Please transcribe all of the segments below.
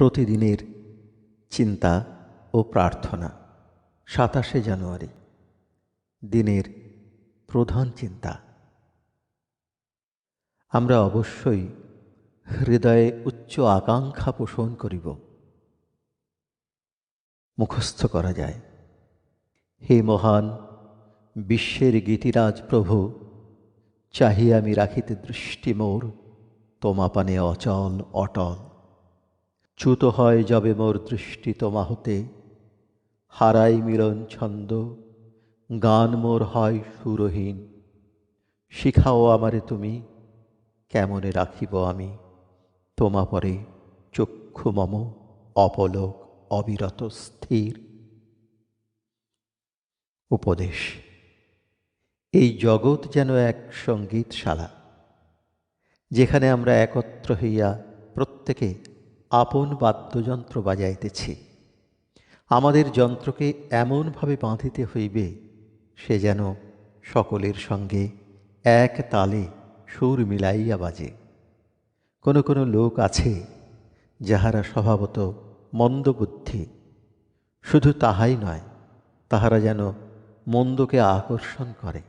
প্রতিদিনের চিন্তা ও প্রার্থনা সাতাশে জানুয়ারি, দিনের প্রধান চিন্তা। আমরা অবশ্যই হৃদয়ে উচ্চ আকাঙ্ক্ষা পোষণ করিব। মুখস্থ করা যায়। হে মহান বিশ্বের গীতিরাজ প্রভু, চাহি আমি রাখিতে দৃষ্টি মোর তোমা পানে অচল অটল। চ্যুত হয় যবে মোর দৃষ্টি তোমা হতে হারাই মিলন ছন্দ, গান মোর হয় সুরহীন। শিখাও আমারে তুমি, কেমনে রাখিব আমি? তোমা পরে চক্ষু মম, অপলোক অবিরত স্থির। উপদেশ, এই জগৎ যেন এক সঙ্গীতশালা, যেখানে আমরা একত্র হইয়া প্রত্যেকে আপন বাদ্যযন্ত্র বাজাইতেছি। আমাদের যন্ত্রকে এমনভাবে বাঁধিতে হইবে, সে যেন সকলের সঙ্গে এক তালে সুর মিলাইয়া বাজে। কোনো কোনো লোক আছে যাহারা স্বভাবত মন্দবুদ্ধি শুধু তাহাই নয়, তাহারা যেন মন্দকে আকর্ষণ করে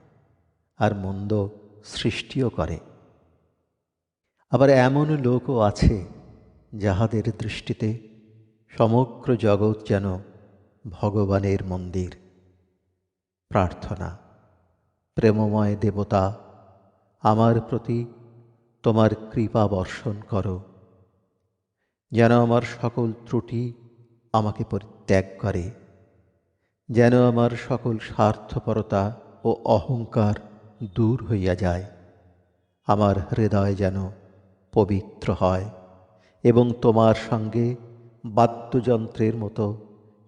আর মন্দ সৃষ্টিও করে। আবার এমন লোকও আছে যাহাদের দৃষ্টিতে সমগ্র জগৎ যেন ভগবানের মন্দির। প্রার্থনা, প্রেমময় দেবতা, আমার প্রতি তোমার কৃপা বর্ষণ করো। যেন আমার সকল ত্রুটি আমাকে পরিত্যাগ করে। যেন আমার সকল স্বার্থপরতা ও অহংকার দূর হইয়া যায়। আমার হৃদয় যেন পবিত্র হয়। এবং তোমার সঙ্গে বাদ্যযন্ত্রের মতো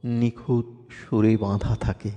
নিখুঁত সুরে বাঁধা থাকে।